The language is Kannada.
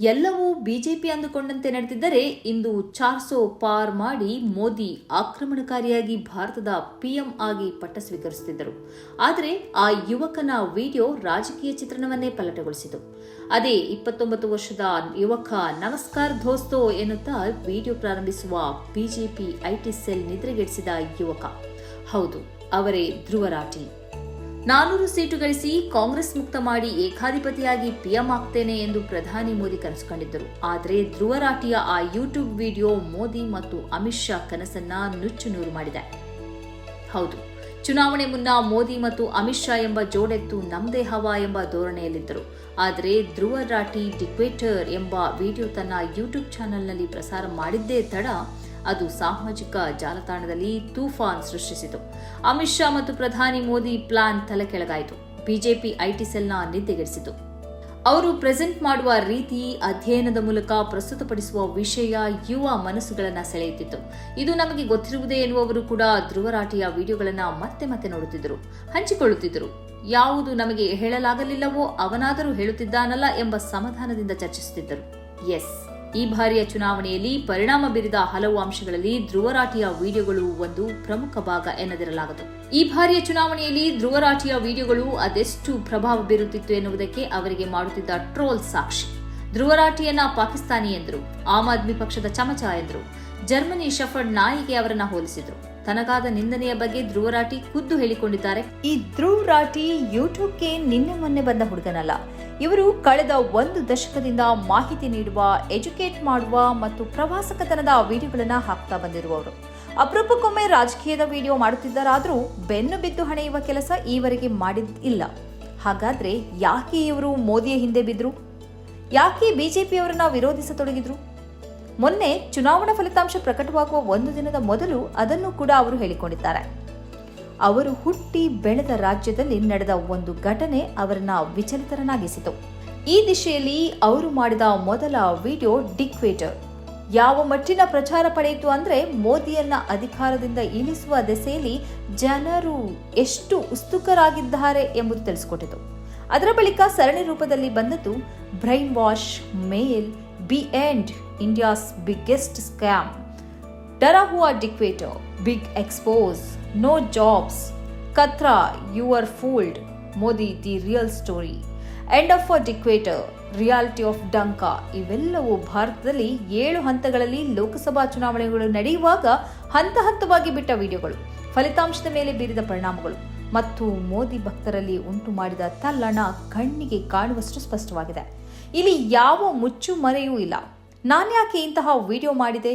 ಎಲ್ಲವೂ ಬಿಜೆಪಿ ಅಂದುಕೊಂಡಂತೆ ನಡೆದಿದ್ದರೆ ಇಂದು ಚಾರ್ಸೋ ಪಾರ್ ಮಾಡಿ ಮೋದಿ ಆಕ್ರಮಣಕಾರಿಯಾಗಿ ಭಾರತದ ಪಿಎಂ ಆಗಿ ಪಟ್ಟ ಸ್ವೀಕರಿಸುತ್ತಿದ್ದರು. ಆದರೆ ಆ ಯುವಕನ ವಿಡಿಯೋ ರಾಜಕೀಯ ಚಿತ್ರಣವನ್ನೇ ಪಲಟಗೊಳಿಸಿತು ಅದೇ ಇಪ್ಪತ್ತೊಂಬತ್ತು ವರ್ಷದ ಯುವಕ ನಮಸ್ಕಾರ ದೋಸ್ತೋ ಎನ್ನುತ್ತಾ ವಿಡಿಯೋ ಪ್ರಾರಂಭಿಸುವ ಬಿಜೆಪಿ ಐಟಿ ಸೆಲ್ ನಿದ್ರೆಗೆಡಿಸಿದ ಯುವಕ. ಹೌದು, ಅವರೇ ಧ್ರುವರಾಟಿ. ನಾನೂರು ಸೀಟು ಗಳಿಸಿ ಕಾಂಗ್ರೆಸ್ ಮುಕ್ತ ಮಾಡಿ ಏಕಾಧಿಪತಿಯಾಗಿ ಪಿಎಂ ಆಗ್ತೇನೆ ಎಂದು ಪ್ರಧಾನಿ ಮೋದಿ ಕನಸು ಕಂಡಿದ್ದರು ಆದರೆ ಧ್ರುವರಾಟಿಯ ಆ ಯೂಟ್ಯೂಬ್ ವಿಡಿಯೋ ಮೋದಿ ಮತ್ತು ಅಮಿತ್ ಶಾ ಕನಸನ್ನ ನುಚ್ಚು ನೂರು ಮಾಡಿದೆ. ಹೌದು, ಚುನಾವಣೆ ಮುನ್ನ ಮೋದಿ ಮತ್ತು ಅಮಿತ್ ಶಾ ಎಂಬ ಜೋಡೆತ್ತು ನಮ್ದೇ ಹವಾ ಎಂಬ ಧೋರಣೆಯಲ್ಲಿದ್ದರು. ಆದರೆ ಧ್ರುವ ರಾಟಿ ಡಿಕ್ವೇಟರ್ ಎಂಬ ವಿಡಿಯೋ ತನ್ನ ಯೂಟ್ಯೂಬ್ ಚಾನೆಲ್ನಲ್ಲಿ ಪ್ರಸಾರ ಮಾಡಿದ್ದೇ ತಡ ಅದು ಸಾಮಾಜಿಕ ಜಾಲತಾಣದಲ್ಲಿ ತೂಫಾನ್ ಸೃಷ್ಟಿಸಿತು. ಅಮಿತ್ ಶಾ ಮತ್ತು ಪ್ರಧಾನಿ ಮೋದಿ ಪ್ಲಾನ್ ತಲೆಕೆಳಗಾಯಿತು. ಬಿಜೆಪಿ ಐಟಿ ಸೆಲ್ನ ನಿದ್ದೆಗೆಡಿಸಿತು. ಅವರು ಪ್ರೆಸೆಂಟ್ ಮಾಡುವ ರೀತಿ ಅಧ್ಯಯನದ ಮೂಲಕ ಪ್ರಸ್ತುತಪಡಿಸುವ ವಿಷಯ ಯುವ ಮನಸ್ಸುಗಳನ್ನು ಸೆಳೆಯುತ್ತಿತ್ತು. ಇದು ನಮಗೆ ಗೊತ್ತಿರುವುದೇ ಎನ್ನುವವರು ಕೂಡ ಧ್ರುವರಾಟಿಯ ವಿಡಿಯೋಗಳನ್ನು ಮತ್ತೆ ಮತ್ತೆ ನೋಡುತ್ತಿದ್ದರು. ಹಂಚಿಕೊಳ್ಳುತ್ತಿದ್ದರು. ಯಾವುದು ನಮಗೆ ಹೇಳಲಾಗಲಿಲ್ಲವೋ ಅವನಾದರೂ ಹೇಳುತ್ತಿದ್ದಾನಲ್ಲ ಎಂಬ ಸಮಾಧಾನದಿಂದ ಚರ್ಚಿಸುತ್ತಿದ್ದರು. ಎಸ್. ಈ ಬಾರಿಯ ಚುನಾವಣೆಯಲ್ಲಿ ಪರಿಣಾಮ ಬೀರಿದ ಹಲವು ಅಂಶಗಳಲ್ಲಿ ಧ್ರುವರಾಟಿಯ ವಿಡಿಯೋಗಳು ಒಂದು ಪ್ರಮುಖ ಭಾಗ ಎನ್ನದಿರಲಾಗದು. ಈ ಬಾರಿಯ ಚುನಾವಣೆಯಲ್ಲಿ ಧ್ರುವರಾಟಿಯ ವಿಡಿಯೋಗಳು ಅದೆಷ್ಟು ಪ್ರಭಾವ ಬೀರುತ್ತಿತ್ತು ಎನ್ನುವುದಕ್ಕೆ ಅವರಿಗೆ ಮಾಡುತ್ತಿದ್ದ ಟ್ರೋಲ್ ಸಾಕ್ಷಿ. ಧ್ರುವರಾಟಿಯನ್ನ ಪಾಕಿಸ್ತಾನಿ ಎಂದರು, ಆಮ್ ಆದ್ಮಿ ಪಕ್ಷದ ಚಮಚ ಎಂದರು. ಜರ್ಮನಿ ಶಫರ್ಡ್ ನಾಯಿಗೆ ಅವರನ್ನ ಹೋಲಿಸಿದ್ರು. ತನಗಾದ ನಿಂದನೆಯ ಬಗ್ಗೆ ಧ್ರುವರಾಟಿ ಖುದ್ದು ಹೇಳಿಕೊಂಡಿದ್ದಾರೆ. ಈ ಧ್ರುವರಾಠಿ ಯೂಟ್ಯೂಬ್ಗೆ ನಿನ್ನೆ ಮೊನ್ನೆ ಬಂದ ಹುಡುಗನಲ್ಲ ಇವರು ಕಳೆದ ಒಂದು ದಶಕದಿಂದ ಮಾಹಿತಿ ನೀಡುವ, ಎಜುಕೇಟ್ ಮಾಡುವ ಮತ್ತು ಪ್ರವಾಸಕತನದ ವಿಡಿಯೋಗಳನ್ನು ಹಾಕ್ತಾ ಬಂದಿರುವವರು. ಅಪರೂಪಕ್ಕೊಮ್ಮೆ ರಾಜಕೀಯದ ವಿಡಿಯೋ ಮಾಡುತ್ತಿದ್ದರಾದರೂ ಬೆನ್ನು ಬಿದ್ದು ಹಣೆಯುವ ಕೆಲಸ ಈವರೆಗೆ ಮಾಡಿದ್ದಿಲ್ಲ. ಹಾಗಾದ್ರೆ ಯಾಕೆ ಇವರು ಮೋದಿಯ ಹಿಂದೆ ಬಿದ್ದರು ಯಾಕೆ ಬಿಜೆಪಿಯವರನ್ನ ವಿರೋಧಿಸತೊಡಗಿದ್ರು? ಮೊನ್ನೆ ಚುನಾವಣಾ ಫಲಿತಾಂಶ ಪ್ರಕಟವಾಗುವ ಒಂದು ದಿನದ ಮೊದಲು ಅದನ್ನು ಕೂಡ ಅವರು ಹೇಳಿಕೊಂಡಿದ್ದಾರೆ. ಅವರು ಹುಟ್ಟಿ ಬೆಳೆದ ರಾಜ್ಯದಲ್ಲಿ ನಡೆದ ಒಂದು ಘಟನೆ ಅವರನ್ನ ವಿಚಲಿತರನಾಗಿಸಿತು ಈ ದಿಶೆಯಲ್ಲಿ ಅವರು ಮಾಡಿದ ಮೊದಲ ವಿಡಿಯೋ ಡಿಕ್ವೇಟರ್. ಯಾವ ಮಟ್ಟಿನ ಪ್ರಚಾರ ಪಡೆಯಿತು ಅಂದ್ರೆ ಮೋದಿಯನ್ನ ಅಧಿಕಾರದಿಂದ ಇಳಿಸುವ ದೆಸೆಯಲ್ಲಿ ಜನರು ಎಷ್ಟು ಉತ್ಸುಕರಾಗಿದ್ದಾರೆ ಎಂಬುದು ತಿಳಿಸಿಕೊಟ್ಟಿತು. ಅದರ ಬಳಿಕ ಸರಣಿ ರೂಪದಲ್ಲಿ ಬಂದದ್ದು brain wash mail B end India's biggest scam. There are who are dictator, big expose, no jobs. Katra, you were fooled. Modi, the real story. End of a dictator reality of ಡಂಕಾ ಇವೆಲ್ಲವೂ ಭಾರತದಲ್ಲಿ ಏಳು ಹಂತಗಳಲ್ಲಿ ಲೋಕಸಭಾ ಚುನಾವಣೆಗಳು ನಡೆಯುವಾಗ ಹಂತ ಹಂತವಾಗಿ ಬಿಟ್ಟ ವಿಡಿಯೋಗಳು ಫಲಿತಾಂಶದ ಮೇಲೆ ಬೀರಿದ ಪರಿಣಾಮಗಳು ಮತ್ತು ಮೋದಿ ಭಕ್ತರಲ್ಲಿ ಉಂಟು ಮಾಡಿದ ತಲ್ಲಣ ಕಣ್ಣಿಗೆ ಕಾಣುವಷ್ಟು ಸ್ಪಷ್ಟವಾಗಿದೆ ಇಲ್ಲಿ ಯಾವ ಮುಚ್ಚು ಮರೆಯೂ ಇಲ್ಲ ನಾನ್ಯಾಕೆ ಇಂತಹ ವಿಡಿಯೋ ಮಾಡಿದೆ